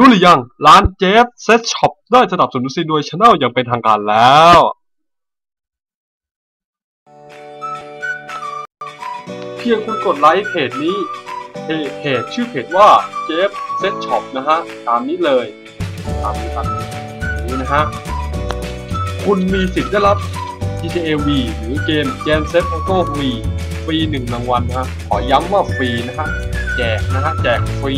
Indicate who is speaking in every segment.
Speaker 1: รู้หรือยัง ร้านเจฟเซ็ตช็อปได้สนับสนุนซีโดยช anel อย่างเป็นทางการแล้ว เพียงคุณกดไลค์เพจนี้เพจเพจชื่อเพจว่าเจฟเซ็ตช็อปนะฮะ ตามนี้เลย ตามนี้ครับนี้นะฮะ คุณมีสิทธิ์ได้รับ GTA V หรือเกม Gen Set Auto V ฟรีหนึ่งรางวัลนะฮะ ขอย้ำว่าฟรีนะฮะ แจกนะฮะ แจกฟรี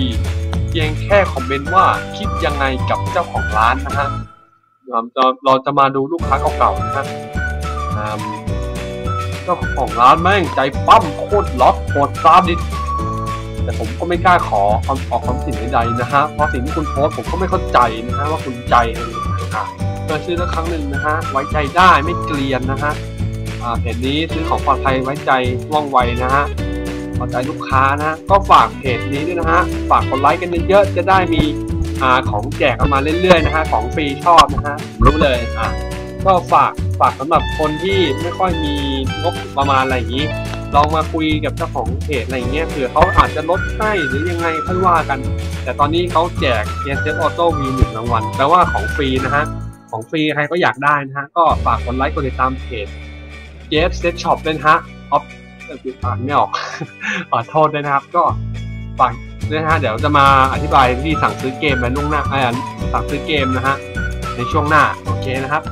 Speaker 1: เพียงแค่คอมเมนต์ว่าคิดยังไงกับเจ้าของร้านนะฮะเราจะเราจะมาดูลูกค้าเก่าๆนะฮะเจ้าของร้านแม่งใจปั้มโคตรล็อกโคตรซาดิสแต่ผมก็ไม่กล้าขอความออความคินใดๆนะฮะเพราะสิ่งที่คุณโพสผมก็ไม่เข้าใจนะฮะว่าคุณใจอะไรนะครับเคยซื้อแล้วครั้งหนึ่งนะฮะไว้ใจได้ไม่เกลียนนะฮะอ่าเพจนี้ซื้อของปลอดภัยไว้ใจว่องไวนะฮะ พอใจลูกค้านะฮะก็ฝากเพจนี้ด้วยนะฮะ ฝากกดไลค์กันเยอะๆ จะได้มีอ่าของแจกออกมาเรื่อยๆนะฮะ ของฟรีชอบนะฮะ รู้เลยอะก็ฝากฝากสำหรับคนที่ไม่ค่อยมีงบประมาณอะไรอย่างนี้ ลองมาคุยกับเจ้าของเพจอะไรอย่างเงี้ยเผื่อเขาอาจจะลดให้หรือยังไงค่อยว่ากัน แต่ตอนนี้เขาแจกเ s อ Auto V หนึ่งรางวัลแปลว่าของฟรีนะฮะ ของฟรีใครก็อยากได้นะฮะ ก็ฝากกดไลค์กดติดตามเพจเจฟเซ็ตช็อปด้วยนฮะออฟ อ่านไม่ออก ขอโทษด้วยนะครับ ก็ฝากนะฮะเดี๋ยวจะมาอธิบายที่สั่งซื้อเกมและนุ่งหน้าไอ้สั่งซื้อเกมนะฮะในช่วงหน้า โอเคนะครับ